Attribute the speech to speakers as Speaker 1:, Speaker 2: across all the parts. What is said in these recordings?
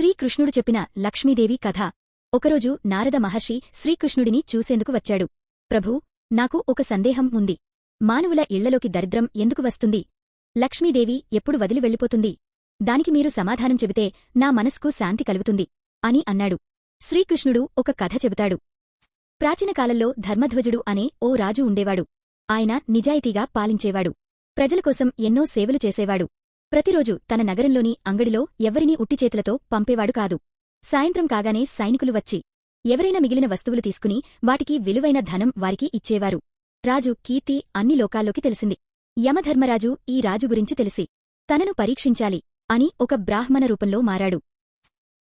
Speaker 1: శ్రీకృష్ణుడు చెప్పిన లక్ష్మీదేవి కథ. ఒకరోజు నారద మహర్షి శ్రీకృష్ణుడిని చూసేందుకు వచ్చాడు. ప్రభూ నాకు ఒక సందేహం ఉంది. మానవుల ఇళ్ళలోకి దరిద్రం ఎందుకు వస్తుంది? లక్ష్మీదేవి ఎప్పుడు వదిలి వెళ్ళిపోతుంది? దానికి మీరు సమాధానం చెబితే నా మనస్కు శాంతి కలుగుతుంది అని అన్నాడు. శ్రీకృష్ణుడు ఒక కథ చెబుతాడు. ప్రాచీనకాలంలో ధర్మధ్వజుడు అనే ఓ రాజు ఉండేవాడు. ఆయన నిజాయితీగా పాలించేవాడు. ప్రజల కోసం ఎన్నో సేవలు చేసేవాడు. ప్రతిరోజు తన నగరంలోని అంగడిలో ఎవ్వరినీ ఉట్టిచేతులతో పంపేవాడు కాదు. సాయంత్రం కాగానే సైనికులు వచ్చి ఎవరైనా మిగిలిన వస్తువులు తీసుకుని వాటికి విలువైన ధనం వారికి ఇచ్చేవారు. రాజు కీర్తి అన్ని లోకాల్లోకి తెలిసింది. యమధర్మరాజు ఈ రాజు గురించి తెలిసి తనను పరీక్షించాలి అని ఒక బ్రాహ్మణ రూపంలో మారాడు.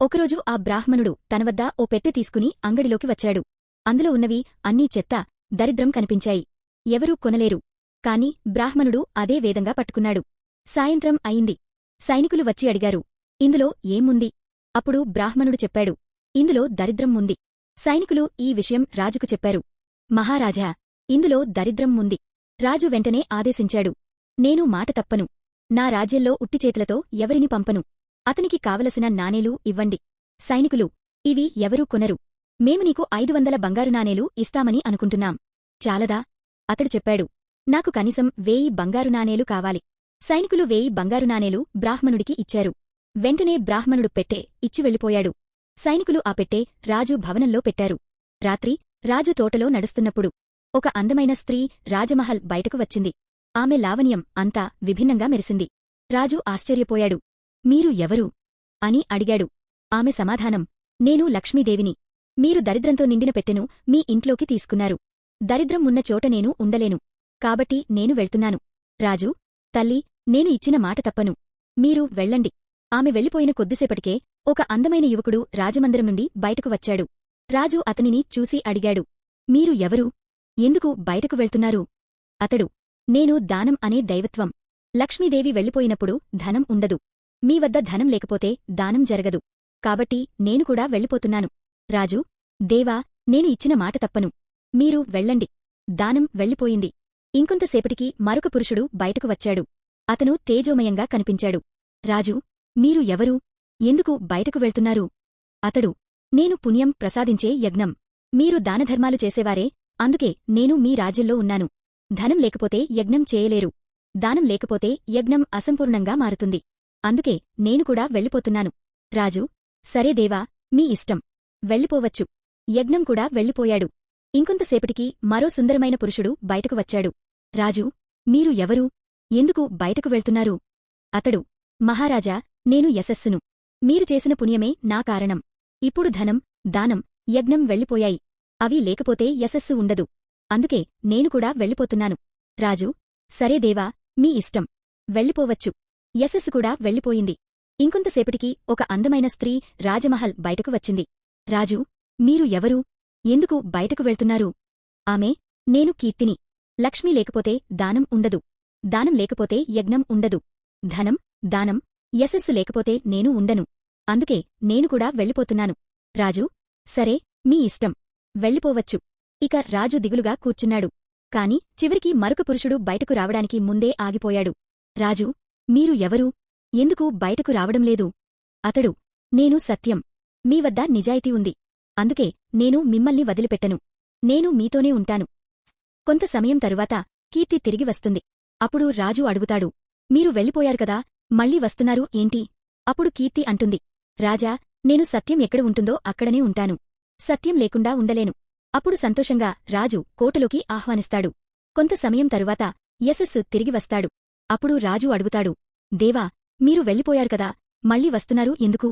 Speaker 1: ఒకరోజు ఆ బ్రాహ్మణుడు తనవద్ద ఓ పెట్టె తీసుకుని అంగడిలోకి వచ్చాడు. అందులో ఉన్నవి అన్నీ చెత్త దరిద్రం కనిపించాయి. ఎవరూ కొనలేరు. కాని బ్రాహ్మణుడు అదే వేదంగా పట్టుకున్నాడు. సాయంత్రం అయింది. సైనికులు వచ్చి అడిగారు ఇందులో ఏముంది? అప్పుడు బ్రాహ్మణుడు చెప్పాడు ఇందులో దరిద్రం ఉంది. సైనికులు ఈ విషయం రాజుకు చెప్పారు మహారాజా ఇందులో దరిద్రం ఉంది. రాజు వెంటనే ఆదేశించాడు నేను మాట తప్పను. నా రాజ్యంలో ఉట్టిచేతులతో ఎవరిని పంపను? అతనికి కావలసిన నాణేలు ఇవ్వండి. సైనికులు ఇవి ఎవరూ కొనరు. మేము నీకు ఐదు వందల బంగారు నాణేలు ఇస్తామని అనుకుంటున్నాం. చాలదా? అతడు చెప్పాడు నాకు కనీసం వేయి బంగారు నాణేలు కావాలి. సైనికులు వేయి బంగారు నాణేలు బ్రాహ్మణుడికి ఇచ్చారు. వెంటనే బ్రాహ్మణుడు పెట్టే ఇచ్చి వెళ్ళిపోయాడు. సైనికులు ఆ పెట్టే రాజు భవనంలో పెట్టారు. రాత్రి రాజు తోటలో నడుస్తున్నప్పుడు ఒక అందమైన స్త్రీ రాజమహల్ బయటకు వచ్చింది. ఆమె లావణ్యం అంతా విభిన్నంగా మెరిసింది. రాజు ఆశ్చర్యపోయాడు. మీరు ఎవరు అని అడిగాడు. ఆమె సమాధానం నేను లక్ష్మీదేవిని. మీరు దరిద్రంతో నిండిన పెట్టెను మీ ఇంట్లోకి తీసుకున్నారు. దరిద్రం ఉన్న చోట నేను ఉండలేను. కాబట్టి నేను వెళ్తున్నాను. రాజు తల్లి నేను ఇచ్చిన మాట తప్పను. మీరు వెళ్ళండి. ఆమె వెళ్ళిపోయిన కొద్దిసేపటికే ఒక అందమైన యువకుడు రాజమందిరం నుండి బయటకు వచ్చాడు. రాజు అతనిని చూసి అడిగాడు మీరు ఎవరు? ఎందుకు బయటకు వెళ్తున్నారు? అతడు నేను దానం అనే దైవత్వం. లక్ష్మీదేవి వెళ్ళిపోయినప్పుడు ధనం ఉండదు. మీ వద్ద ధనం లేకపోతే దానం జరగదు. కాబట్టి నేను కూడా వెళ్ళిపోతున్నాను. రాజు దేవా నేను ఇచ్చిన మాట తప్పను. మీరు వెళ్ళండి. దానం వెళ్ళిపోయింది. ఇంకొంతసేపటికి మరొక పురుషుడు బయటకు వచ్చాడు. అతను తేజోమయంగా కనిపించాడు. రాజు మీరు ఎవరు? ఎందుకు బయటకు వెళ్తున్నారు? అతడు నేను పుణ్యం ప్రసాదించే యజ్ఞం. మీరు దానధర్మాలు చేసేవారే అందుకే నేను మీ రాజ్యంలో ఉన్నాను. ధనం లేకపోతే యజ్ఞం చేయలేరు. దానం లేకపోతే యజ్ఞం అసంపూర్ణంగా మారుతుంది. అందుకే నేను కూడా వెళ్ళిపోతున్నాను. రాజు సరే దేవా మీ ఇష్టం. వెళ్ళిపోవచ్చు. యజ్ఞం కూడా వెళ్ళిపోయాడు. ఇంకొంతసేపటికి మరో సుందరమైన పురుషుడు బయటకు వచ్చాడు. రాజు మీరు ఎవరు? ఎందుకు బయటకు వెళ్తున్నారు? అతడు మహారాజా నేను యశస్సును. మీరు చేసిన పుణ్యమే నా కారణం. ఇప్పుడు ధనం దానం యజ్ఞం వెళ్ళిపోయాయి. అవి లేకపోతే యశస్సు ఉండదు. అందుకే నేను కూడా వెళ్ళిపోతున్నాను. రాజు సరే దేవా మీ ఇష్టం. వెళ్ళిపోవచ్చు. యశస్సు కూడా వెళ్ళిపోయింది. ఇంకొంతసేపటికి ఒక అందమైన స్త్రీ రాజమహల్ బయటకు వచ్చింది. రాజు మీరు ఎవరు? ఎందుకు బయటకు వెళ్తున్నారు? ఆమె నేను కీర్తిని. లక్ష్మి లేకపోతే దానం ఉండదు. దానం లేకపోతే యజ్ఞం ఉండదు. ధనం దానం యశస్సు లేకపోతే నేను ఉండను. అందుకే నేను కూడా వెళ్ళిపోతున్నాను. రాజు సరే మీ ఇష్టం. వెళ్ళిపోవచ్చు. ఇక రాజు దిగులుగా కూర్చున్నాడు. కాని చివరికి మరొక పురుషుడు బయటకు రావడానికి ముందే ఆగిపోయాడు. రాజు మీరు ఎవరు? ఎందుకు బయటకు రావడం లేదు? అతడు నేను సత్యం. మీ వద్ద నిజాయితీ ఉంది. అందుకే నేను మిమ్మల్ని వదిలిపెట్టను. నేను మీతోనే ఉంటాను. కొంత సమయం తరువాత కీర్తి తిరిగి వస్తుంది. అప్పుడు రాజు అడుగుతాడు మీరు వెళ్ళిపోయారు కదా మళ్ళీ వస్తున్నారు ఏంటి? అప్పుడు కీర్తి అంటుంది రాజా నేను సత్యం ఎక్కడ ఉంటుందో అక్కడనే ఉంటాను. సత్యం లేకుండా ఉండలేను. అప్పుడు సంతోషంగా రాజు కోటలోకి ఆహ్వానిస్తాడు. కొంత సమయం తరువాత యశస్సు తిరిగి వస్తాడు. అప్పుడు రాజు అడుగుతాడు దేవా మీరు వెళ్ళిపోయారు కదా మళ్ళీ వస్తున్నారు ఎందుకు?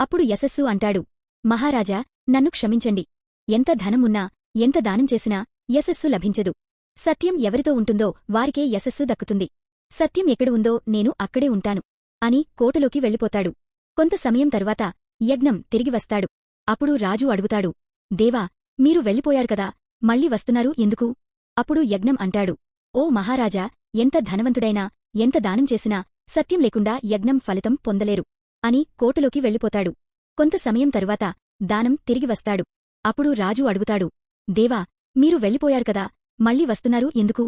Speaker 1: అప్పుడు యశస్సు అంటాడు మహారాజా నన్ను క్షమించండి. ఎంత ధనమున్నా ఎంత దానం చేసినా యశస్సు లభించదు. సత్యం ఎవరితో ఉంటుందో వారికే యశస్సు దక్కుతుంది. సత్యం ఎక్కడ ఉందో నేను అక్కడే ఉంటాను. అని కోటలోకి వెళ్ళిపోతాడు. కొంత సమయం తరువాత యజ్ఞం తిరిగి వస్తాడు. అప్పుడు రాజు అడుగుతాడు దేవా మీరు వెళ్ళిపోయారు కదా మళ్ళీ వస్తున్నారు ఎందుకు అప్పుడు యజ్ఞం అంటాడు ఓ మహారాజా ఎంత ధనవంతుడైనా ఎంత దానం చేసినా సత్యం లేకుండా యజ్ఞం ఫలితం పొందలేరు అని కోటలోకి వెళ్ళిపోతాడు. కొంత సమయం తరువాత దానం తిరిగి వస్తాడు. అప్పుడు రాజు అడుగుతాడు దేవా మీరు వెళ్ళిపోయారు కదా మళ్ళీ వస్తున్నారు ఎందుకు?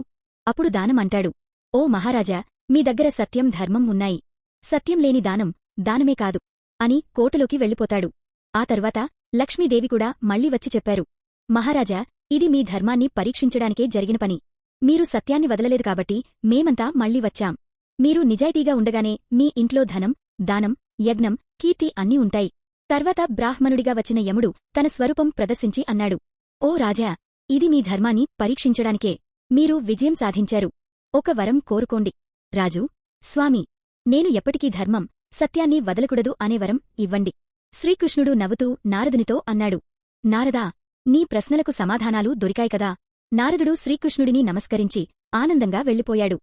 Speaker 1: అప్పుడు దానం అంటాడు. ఓ మహారాజా మీ దగ్గర సత్యం ధర్మం ఉన్నాయి. సత్యం లేని దానం దానమే కాదు అని కోటలోకి వెళ్ళిపోతాడు. ఆ తర్వాత లక్ష్మీదేవి కూడా మళ్ళీ వచ్చి చెప్పారు. మహారాజా ఇది మీ ధర్మాన్ని పరీక్షించడానికే జరిగిన పని. మీరు సత్యాన్ని వదలలేదు కాబట్టి మేమంతా మళ్ళీ వచ్చాం. మీరు నిజాయితీగా ఉండగానే మీ ఇంట్లో ధనం దానం యజ్ఞం కీర్తి అన్నీ ఉంటాయి. తర్వాత బ్రాహ్మణుడిగా వచ్చిన యముడు తన స్వరూపం ప్రదర్శించి అన్నాడు. ఓ రాజా ఇది మీ ధర్మాన్ని పరీక్షించడానికే. మీరు విజయం సాధించారు. ఒక వరం కోరుకోండి. రాజు స్వామి నేను ఎప్పటికీ ధర్మం సత్యాన్ని వదలకూడదు అనే వరం ఇవ్వండి. శ్రీకృష్ణుడు నవ్వుతూ నారదునితో అన్నాడు. నారదా నీ ప్రశ్నలకు సమాధానాలు దొరికాయి కదా. నారదుడు శ్రీకృష్ణుడిని నమస్కరించి ఆనందంగా వెళ్ళిపోయాడు.